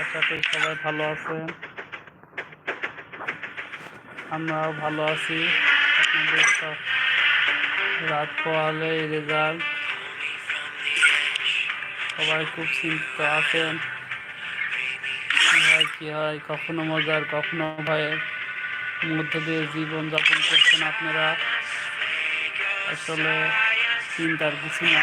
আশা করি সবাই ভালো আছেন আমরাও ভালো আছি। আপনাদের সব রাত পোহালে রেজাল্ট সবাই খুব চিন্তিত আছেন। কি হয় কি হয়, কখনো মজার, কখনো ভয়ের। মধ্য দিয়ে জীবনযাপন করছেন আপনারা। আসলে চিন্তার কিছু না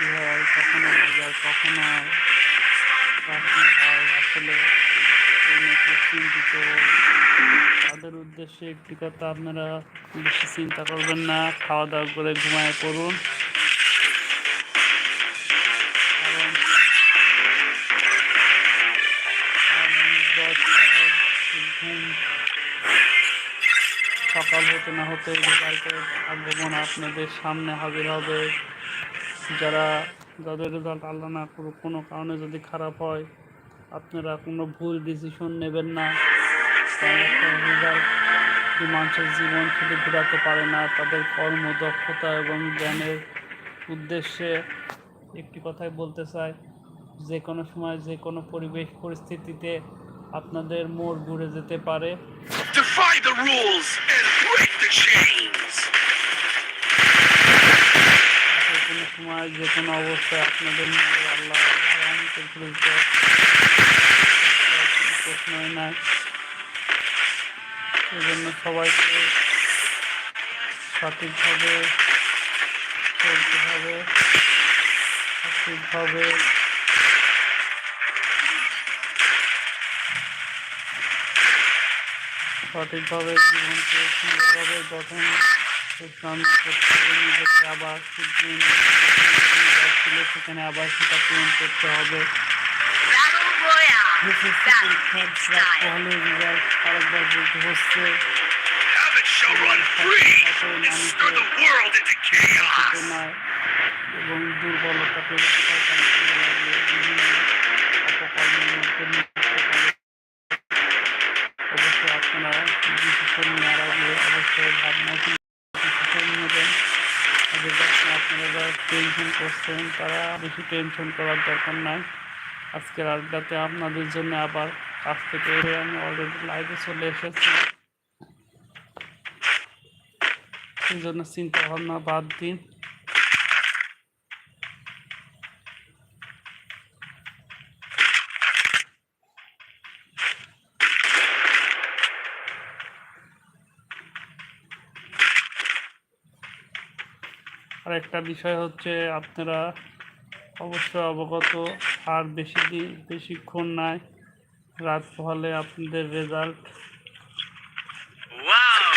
কি হয়, কখনো মজার কখনো হয়, আসলে চিন্তিত। তাদের উদ্দেশ্যে একটি কথা আপনারা বেশি চিন্তা করবেন না খাওয়া দাওয়া করে ঘুমায় ঘুম সকাল হতে না হতে আগমন আপনাদের সামনে হাজির হবে। যারা যাদের রেজাল্ট আল্লাহ না করুক কোনো কারণে যদি খারাপ হয়, আপনারা কোনো ভুল ডিসিশন নেবেন না। রেজাল্ট মানুষের জীবন শুধু ঘোরাতে পারে না। তাদের কর্মদক্ষতা এবং জ্ঞানের উদ্দেশ্যে একটি কথাই বলতে চাই। যে কোনো সময়, যে কোনো পরিবেশ পরিস্থিতিতে আপনাদের মোড় ঘুরে যেতে পারে। Defy the rules and break the chains. যে কোনো সময় যে কোনো অবস্থায় আপনাদের আল্লাহ প্রশ্নই নাই। এই জন্য সবাইকে সঠিকভাবে চলতে হবে, সঠিকভাবে সঠিকভাবে জীবনকে সুন্দরভাবে গঠন নিজেকে আবার ছিল সেখানে আবার সেটা পূরণ করতে হবে. বিশেষ আরেকবার বলতে হচ্ছে এবং দুর্বলতাকে শয়তান করে অবশ্যই আপনারা নেওয়ার অবশ্যই ভাবনা নেবেন। আপনারা টেনশন করছেন, তারা বেশি টেনশন করার দরকার নাই। আজকের আড্ডাতে আপনাদের জন্য আবার কাছ থেকে আমি অলরেডি লাইভে চলে এসেছি। সেই জন্য চিন্তা ভাবনা বাদ দিন। আর একটা বিষয় হচ্ছে আপনারা অবশ্যই অবগত, আর বেশি দিন, বেশিক্ষণ নাই। রাত হলে আপনাদের রেজাল্ট Wow.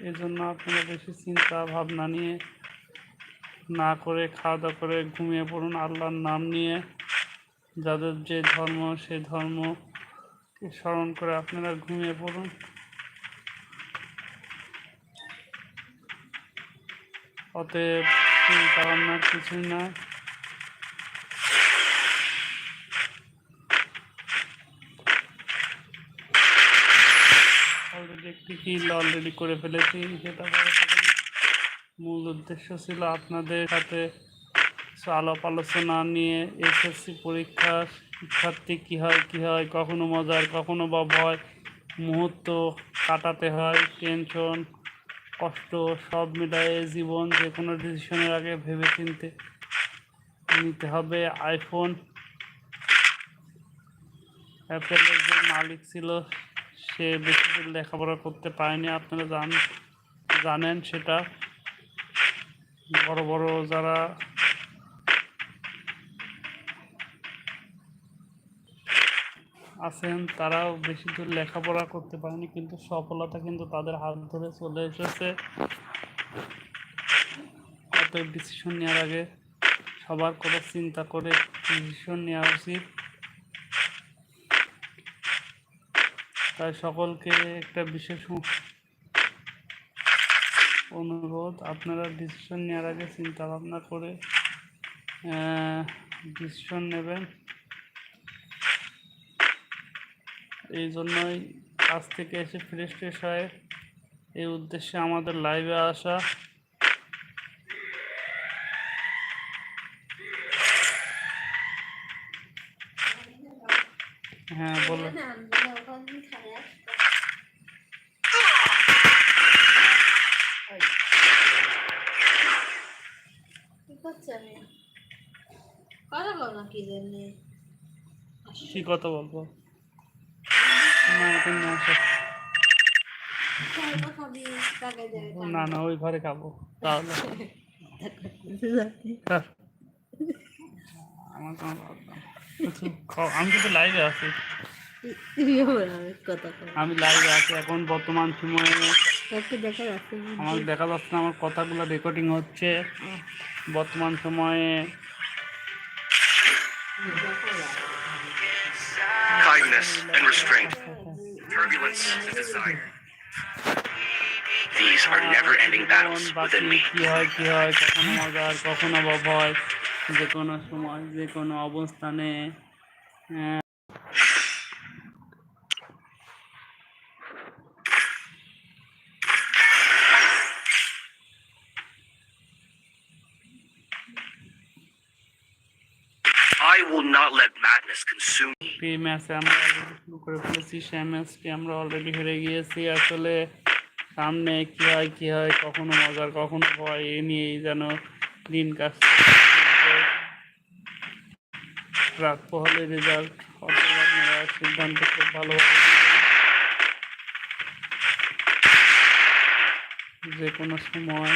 এই জন্য আপনারা বেশি চিন্তা, ভাবনা নিয়ে না করে খাওয়া দাওয়া করে ঘুমিয়ে পড়ুন আল্লাহর নাম নিয়ে। যাদের যে ধর্ম সেই ধর্ম স্মরণ করে আপনারা ঘুমিয়ে পড়ুন। অতএব ভাবনার কিছুই না অলরেডি একটি কিল অলরেডি করে ফেলেছি সেটা। মূল উদ্দেশ্য ছিল আপনাদের সাথে আলাপ আলোচনা নিয়ে এসএসসি পরীক্ষা, শিক্ষার্থী কী হয় কী হয়, কখনো মজার, কখনো বা ভয়, মুহূর্ত কাটাতে হয় টেনশন কষ্ট সব মিলায়ে জীবন যে কোনো ডিসিশনের আগে ভেবে চিনতে নিতে হবে। আইফোন অ্যাপেলের যে মালিক ছিল, সে বেশি দিন লেখাপড়া করতে পারেনি। আপনারা জান, জানেন সেটা। বড় বড় যারা আছেন, তারাও বেশি দূর লেখাপড়া করতে পারেনি, কিন্তু সফলতা কিন্তু তাদের হাত ধরে চলে এসেছে। অতএব ডিসিশন নেওয়ার আগে সবার কথা চিন্তা করে ডিসিশন নেওয়া উচিত। তাই সকলকে একটা বিশেষ অনুরোধ, আপনারা ডিসিশন নেওয়ার আগে চিন্তা ভাবনা করে ডিসিশন নেবেন। এই জন্যই কাজ থেকে এসে ফ্রেশ ট্রেশ হয়ে এই উদ্দেশ্যে আমাদের লাইভে আসা। হ্যাঁ বলো। কি কথা বলব? না না ওই ঘরে খাব তাহলে। হ্যাঁ। আমার আমি কিন্তু লাইভে আছি। আমি লাইভে আছি। এখন বর্তমান সময়ে আমার দেখা যাচ্ছে আমার কথাগুলো রেকর্ডিং হচ্ছে। বর্তমান সময়ে Kindness and restraint, turbulence and desire. These are never ending battles বাকি within me. কি হয় কি হয় কখনো মজার কখনো বা ভয় যে কোনো সময় যে কোনো অবস্থানে consume ম্যাচে আমরা শুরু করে ফেলেছি সেই ম্যাচটি আমরা অলরেডি হেরে গিয়েছি। আসলে সামনে কি হয় কি হয়, কখনো মজার, কখনো ভয়, এ নিয়েই যেন দিন কাটছে। রাত পোহালে রেজাল্ট অথবা সিদ্ধান্ত খুব ভালোভাবে যে কোনো সময়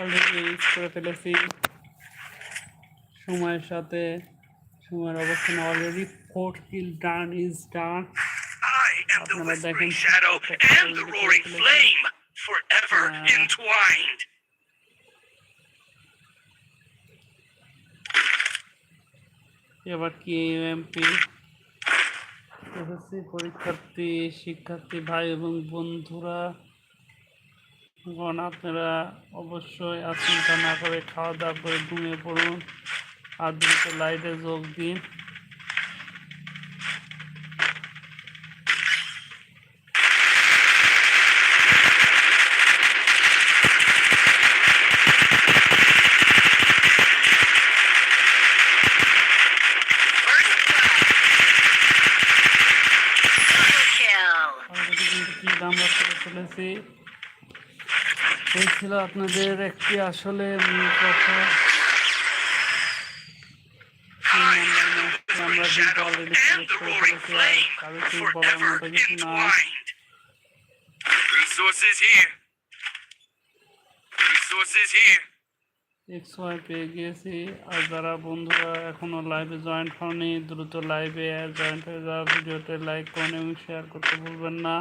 অলরেডি ইউজ করে ফেলেছি সময়ের সাথে সময়ের অবস্থানে already four kill done is done আপনারা দেখেন forever Ah. entwined. এবার কি এমপি এসএসসি পরীক্ষার্থী শিক্ষার্থী ভাই এবং বন্ধুরা গণ আপনারা অবশ্যই আশঙ্কা না করে খাওয়া দাওয়া করে ঘুমিয়ে পড়ুন আর দ্রুত লাইটে যোগ দিন। আমরা এই ছিল আপনাদের একটি আসলে কথা তিন নম্বর আমরা কিন্তু অলরেডি and করে ফেলেছি আর কারও কিছু বলার মতো কিছু না. Resources here. Resources here. X Y পেয়ে গিয়েছি আর যারা বন্ধুরা এখনও লাইভে জয়েন্ট হয়নি দ্রুত লাইভে জয়েন্ট হয়ে যাওয়া ভিডিওতে লাইক করুন এবং শেয়ার করতে ভুলবেন না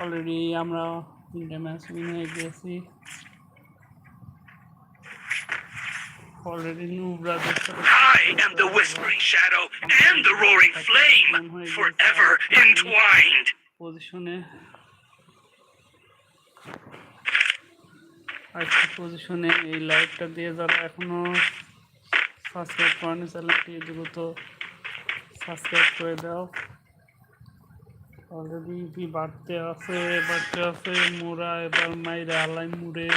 অলরেডি আমরা তিনটে ম্যাচ উইন হয়ে গেছি। Already Nubra I am the Whispering Shadow and the Roaring Flame, forever entwined. পজিশনে আরেকটি পজিশনে এই লাইভটা দিয়ে যারা এখনও সাবস্ক্রাইব করেনি চ্যানেলটি দ্রুত সাবস্ক্রাইব করে দাও। অলরেডি বাড়তে আছে বাড়তে আছে মোরা এবার মাইরা হালাই মুড়ে।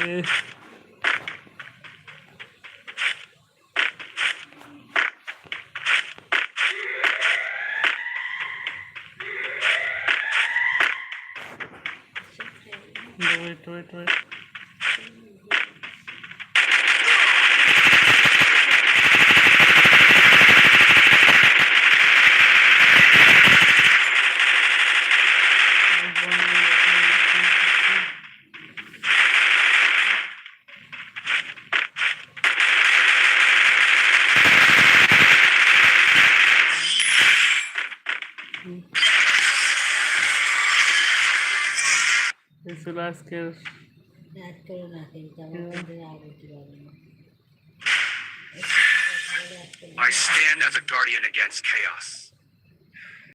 Wait, wait, wait এই ছিল আজকের রাত করে না কিন্তু আমার কাছে আগে কি বলে না I stand as a guardian against chaos.